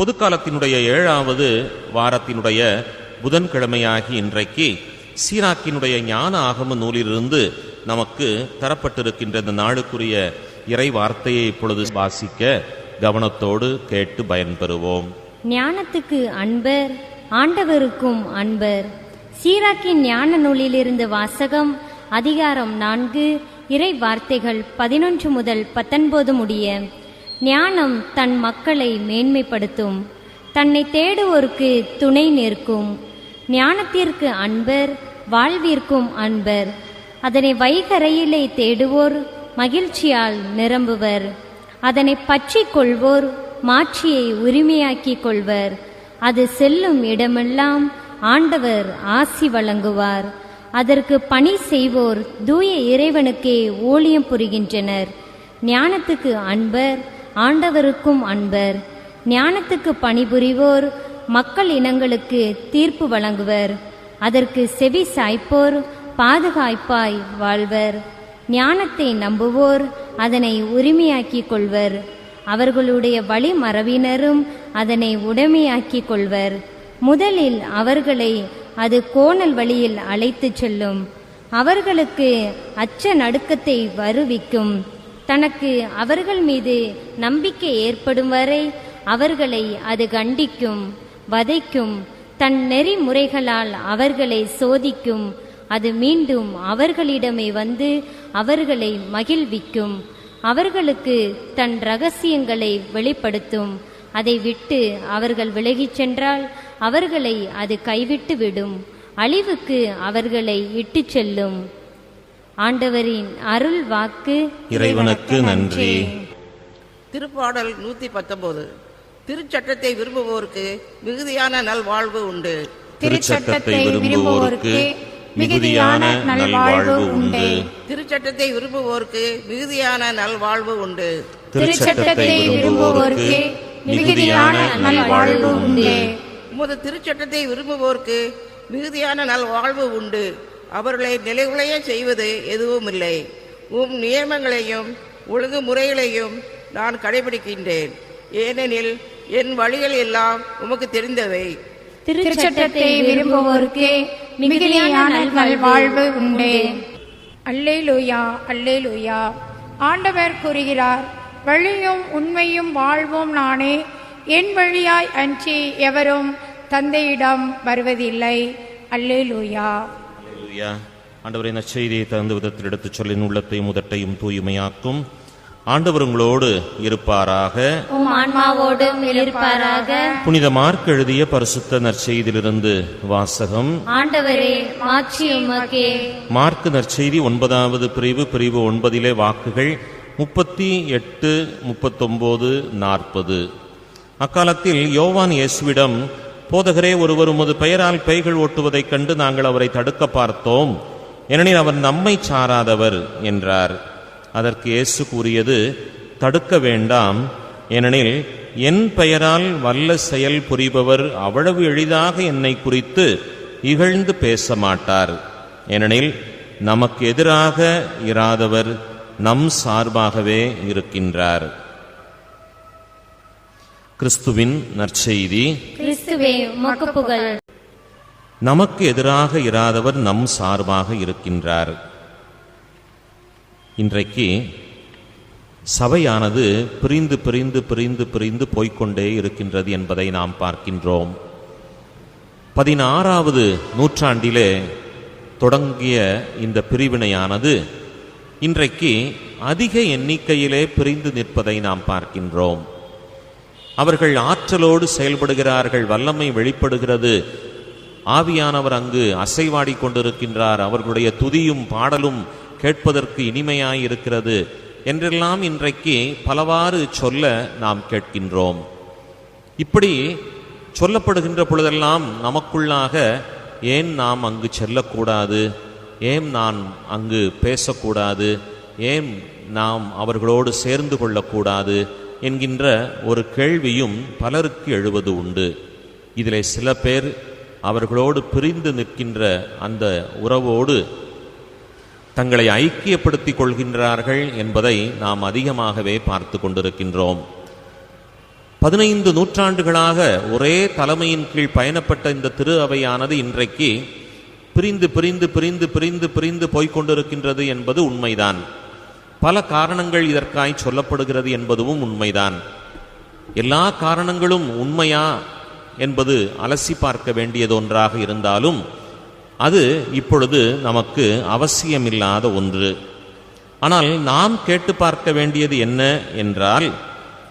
பொதுக்காலத்தினுடைய ஏழாவது வாரத்தினுடைய புதன்கிழமையாகி இன்றைக்கு சீராக்கினுடைய ஞான ஆகம நூலிலிருந்து நமக்கு தரப்பட்டிருக்கின்ற இந்த நாளுக்குரிய இறை வார்த்தையை இப்பொழுது வாசிக்க கவனத்தோடு கேட்டு பயன்பெறுவோம். ஞானத்துக்கு அன்பர் ஆண்டவருக்கும் அன்பர். சீராக்கின் ஞான நூலிலிருந்து வாசகம் அதிகாரம் நான்கு இறை வார்த்தைகள் பதினொன்று முதல் பத்தொன்பது முடிய ஞானம் தன் மக்களை மேன்மைப்படுத்தும். தன்னை தேடுவோருக்கு துணை நிற்கும். ஞானத்திற்கு அன்பர் வாழ்விற்கும் அன்பர். அதனை வைகரையிலே தேடுவோர் மகிழ்ச்சியால் நிரம்புவர். அதனை பற்றி கொள்வோர் மாட்சியை உரிமையாக்கிக் கொள்வர். அது செல்லும் இடமெல்லாம் ஆண்டவர் ஆசி வழங்குவார். அதற்கு பணி செய்வோர் தூய இறைவனுக்கே ஊழியம் புரிகின்றனர். ஞானத்துக்கு அன்பர் ஆண்டவருக்கும் அன்பர். ஞானத்துக்கு பணிபுரிவோர் மக்கள் இனங்களுக்கு தீர்ப்பு வழங்குவர். அதற்கு செவி சாய்ப்போர் பாதுகாப்பாய் வாழ்வர். ஞானத்தை நம்புவோர் அதனை உரிமையாக்கிக் கொள்வர். அவர்களுடைய வழிமரபினரும் அதனை உடைமையாக்கிக் கொள்வர். முதலில் அவர்களை அது கோணல் வழியில் அழைத்துச் செல்லும். அவர்களுக்கு அச்ச நடுக்கத்தை வருவிக்கும். தனக்கு அவர்கள் மீது நம்பிக்கை ஏற்படும் வரை அவர்களை அது கண்டிக்கும் வதைக்கும் தன் நெறிமுறைகளால் அவர்களை சோதிக்கும். அது மீண்டும் அவர்களிடமே வந்து அவர்களை மகிழ்விக்கும். அவர்களுக்கு தன் ரகசியங்களை வெளிப்படுத்தும். அதை விட்டு அவர்கள் விலகிச் சென்றால் அவர்களை அது கைவிட்டு விடும் அழிவுக்கு அவர்களை இட்டுச் செல்லும். ஆண்டவரின் அருள் வாக்கு இறைவனுக்கு நன்றி. திருப்பாடல் நூத்தி பத்தொன்பது. திருச்சட்டத்தை விரும்புவோருக்கு மிகுதியான நல்வாழ்வு உண்டு. திருச்சட்டத்தை விரும்புவோருக்கு மிகுதியான நல்வாழ்வு உண்டு. திருச்சட்டத்தை விரும்புவோருக்கு மிகுதியான நல்வாழ்வு உண்டு. திருச்சட்டத்தை விரும்புவோருக்கு மிகுதியான நல்வாழ்வு உண்டு. உமது திருச்சட்டத்தை விரும்புவோருக்கு மிகுதியான நல்வாழ்வு உண்டு. அவர்களை நிலைகுலைய செய்வது எதுவும் இல்லை உம் நியமங்களையும் ஒழுங்குமுறைகளையும் நான் கடைபிடிக்கின்றேன். ஏனெனில் என் வழிகள் எல்லாம் உமக்கு தெரிந்தவை. திருச்சட்டத்தை விரும்புவோருக்கு மிகுதியான நல்வாழ்வு உண்டு. அல்லேலூயா அல்லேலூயா. ஆண்டவர் கூறுகிறார் வழியும் உண்மையும் வாழ்வும் நானே என் வழியாய் அன்றி எவரும் தந்தையிடம் வருவதில்லை. அல்லேலூயா. அல்லேலூயா. ஆண்டவரை நற்செய்தியை தகுந்த விதத்தில் எடுத்துச் சொல்லின் உள்ளத்தையும் முதட்டையும் தூய்மையாக்கும். ஆண்டவர் உங்களோடு இருப்பாராக. ஆன்மாவோடும் இருப்பாராக. புனித மார்க் எழுதிய பரிசுத்த நற்செய்தியிலிருந்து வாசகம். ஆண்டவரே மார்க் நற்செய்தி ஒன்பதாவது பிரிவு பிரிவு ஒன்பதிலே வாக்குகள் முப்பத்தி எட்டு முப்பத்தொம்போது நாற்பது. அக்காலத்தில் யோவான் இயேசுவிடம் போதகரே ஒருவர் உமது பெயரால் பேய்கள் ஓட்டுவதைக் கண்டு நாங்கள் அவரை தடுக்க பார்த்தோம். ஏனெனில் அவர் நம்மை சாராதவர் என்றார். அதற்கு இயேசு கூறியது தடுக்க வேண்டாம். ஏனெனில் என் பெயரால் வல்ல செயல் புரிபவர் அவ்வளவு எளிதாக என்னை குறித்து இகழ்ந்து பேச மாட்டார் ஏனெனில் நமக்கு எதிராக இராதவர் நம் சார்பாகவே இருக்கின்றார். கிறிஸ்துவின் நற்செய்தி. கிறிஸ்துவே உமக்கு புகழ் நமக்கு எதிராக இராதவர் நம் சார்பாக இருக்கின்றார். இன்றைக்கு சபையானது பிரிந்து பிரிந்து பிரிந்து பிரிந்து போய்க்கொண்டே இருக்கின்றது என்பதை நாம் பார்க்கின்றோம். பதினாறாவது நூற்றாண்டிலே தொடங்கிய இந்த பிரிவினையானது இன்றைக்கு அதிக எண்ணிக்கையிலே பிரிந்து நிற்பதை நாம் பார்க்கின்றோம். அவர்கள் ஆற்றலோடு செயல்படுகிறார்கள் வல்லமை வெளிப்படுகிறது. ஆவியானவர் அங்கு அசைவாடி கொண்டிருக்கின்றார். அவர்களுடைய துதியும் பாடலும் கேட்பதற்கு இனிமையாயிருக்கிறது என்றெல்லாம் இன்றைக்கு பலவாறு சொல்ல நாம் கேட்கின்றோம். இப்படி சொல்லப்படுகின்ற பொழுதெல்லாம் நமக்குள்ளாக ஏன் நாம் அங்கு செல்லக்கூடாது? ஏன் நான் அங்கு பேசக்கூடாது? ஏன் நாம் அவர்களோடு சேர்ந்து கொள்ளக்கூடாது? என்கின்ற ஒரு கேள்வியும் பலருக்கு எழுவது உண்டு. இதிலே சில பேர் அவர்களோடு பிரிந்து நிற்கின்ற அந்த உறவோடு தங்களை ஐக்கியப்படுத்திக் கொள்கின்றார்கள் என்பதை நாம் அதிகமாகவே பார்த்து கொண்டிருக்கின்றோம். பதினைந்து நூற்றாண்டுகளாக ஒரே தலைமையின் கீழ் பயணப்பட்ட இந்த திரு அவையானது இன்றைக்கு பிரிந்து பிரிந்து பிரிந்து பிரிந்து பிரிந்து போய்க் கொண்டிருக்கின்றது என்பது உண்மைதான். பல காரணங்கள் இதற்காய் சொல்லப்படுகிறது என்பதுவும் உண்மைதான். எல்லா காரணங்களும் உண்மையா என்பது அலசி பார்க்க வேண்டியது ஒன்றாக இருந்தாலும் அது இப்பொழுது நமக்கு அவசியமில்லாத ஒன்று. ஆனால் நாம் கேட்டு பார்க்க வேண்டியது என்ன என்றால்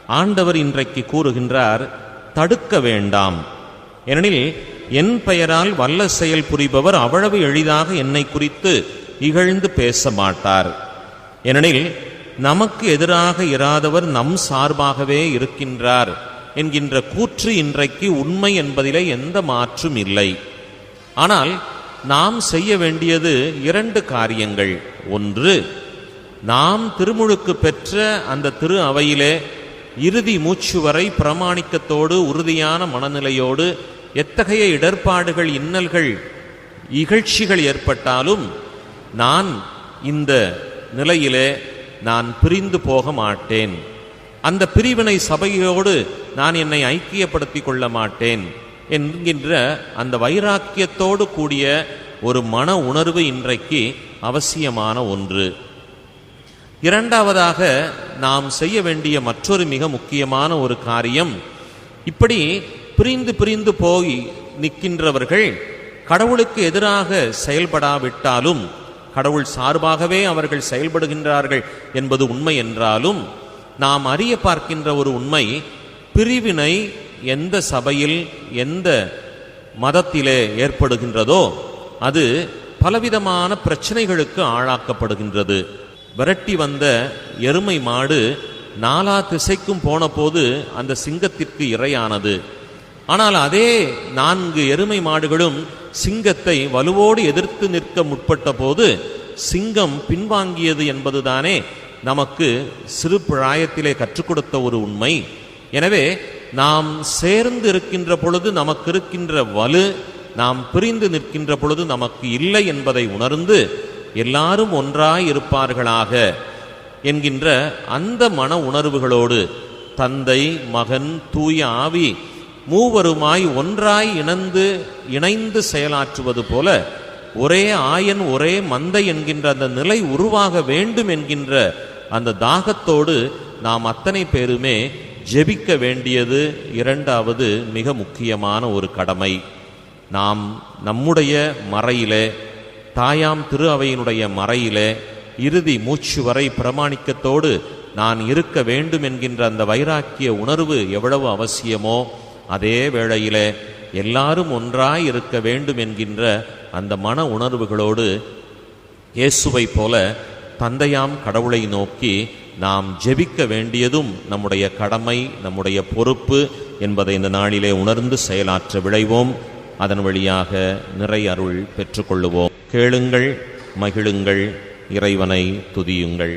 ஆண்டவர் இன்றைக்கு கூறுகின்றார் தடுக்க வேண்டாம். ஏனெனில் என் பெயரால் வல்ல செயல் புரிபவர் அவ்வளவு எளிதாக என்னை குறித்து இகழ்ந்து பேச மாட்டார். ஏனெனில் நமக்கு எதிராக இராதவர் நம் சார்பாகவே இருக்கின்றார் என்கின்ற கூற்று இன்றைக்கு உண்மை என்பதிலே எந்த மாற்றும் இல்லை. ஆனால் நாம் செய்ய வேண்டியது இரண்டு காரியங்கள். ஒன்று நாம் திருமுழுக்கு பெற்ற அந்த திரு அவையிலே இறுதி மூச்சு வரை பிரமாணிக்கத்தோடு உறுதியான மனநிலையோடு எத்தகைய இடர்பாடுகள் இன்னல்கள் இகழ்ச்சிகள் ஏற்பட்டாலும் நான் இந்த நிலையிலே நான் பிரிந்து போக மாட்டேன். அந்த பிரிவினை சபையோடு நான் என்னை ஐக்கியப்படுத்திக் கொள்ள மாட்டேன் என்கின்ற அந்த வைராக்கியத்தோடு கூடிய ஒரு மன உணர்வு இன்றைக்கு அவசியமான ஒன்று. இரண்டாவதாக நாம் செய்ய வேண்டிய மற்றொரு மிக முக்கியமான ஒரு காரியம் இப்படி பிரிந்து பிரிந்து போய் நிற்கின்றவர்கள் கடவுளுக்கு எதிராக செயல்படாவிட்டாலும் கடவுள் சார்பாகவே அவர்கள் செயல்படுகின்றார்கள் என்பது உண்மை என்றாலும் நாம் அறிய பார்க்கின்ற ஒரு உண்மை பிரிவினை எந்த சபையில் எந்த மதத்திலே ஏற்படுகின்றதோ அது பலவிதமான பிரச்சனைகளுக்கு ஆளாக்கப்படுகின்றது. விரட்டி வந்த எருமை மாடு நாலா திசைக்கும் போனபோது அந்த சிங்கத்திற்கு இரையானது. ஆனால் அதே நான்கு எருமை மாடுகளும் சிங்கத்தை வலுவோடு எதிர்த்து நிற்க முற்பட்ட போது சிங்கம் பின்வாங்கியது என்பதுதானே நமக்கு சிறு பிராயத்திலே கற்றுக் கொடுத்த ஒரு உண்மை. எனவே நாம் சேர்ந்து இருக்கின்ற பொழுது நமக்கு இருக்கின்ற வலு நாம் பிரிந்து நிற்கின்ற பொழுது நமக்கு இல்லை என்பதை உணர்ந்து எல்லாரும் ஒன்றாய் இருப்பார்களாக என்கின்ற அந்த மன உணர்வுகளோடு தந்தை மகன் தூய ஆவி மூவருமாய் ஒன்றாய் இணைந்து இணைந்து செயலாற்றுவது போல ஒரே ஆயன் ஒரே மந்தை என்கின்ற அந்த நிலை உருவாக வேண்டும் என்கின்ற அந்த தாகத்தோடு நாம் அத்தனை பேருமே ஜெபிக்க வேண்டியது இரண்டாவது மிக முக்கியமான ஒரு கடமை. நாம் நம்முடைய மறையிலே தாயாம் திரு அவையினுடைய மறையிலே இறுதி மூச்சு வரை பிரமாணிக்கத்தோடு நான் இருக்க வேண்டும் என்கின்ற அந்த வைராக்கிய உணர்வு எவ்வளவு அவசியமோ அதே வேளையிலே எல்லாரும் ஒன்றாய் இருக்க வேண்டும் என்கின்ற அந்த மன உணர்வுகளோடு இயேசுவை போல தந்தையாம் கடவுளை நோக்கி நாம் ஜெபிக்க வேண்டியதும் நம்முடைய கடமை நம்முடைய பொறுப்பு என்பதை இந்த நாளிலே உணர்ந்து செயலாற்ற விளைவோம் அதன் வழியாக நிறை அருள் பெற்றுக்கொள்ளுவோம். கேளுங்கள் மகிழுங்கள் இறைவனை துதியுங்கள்.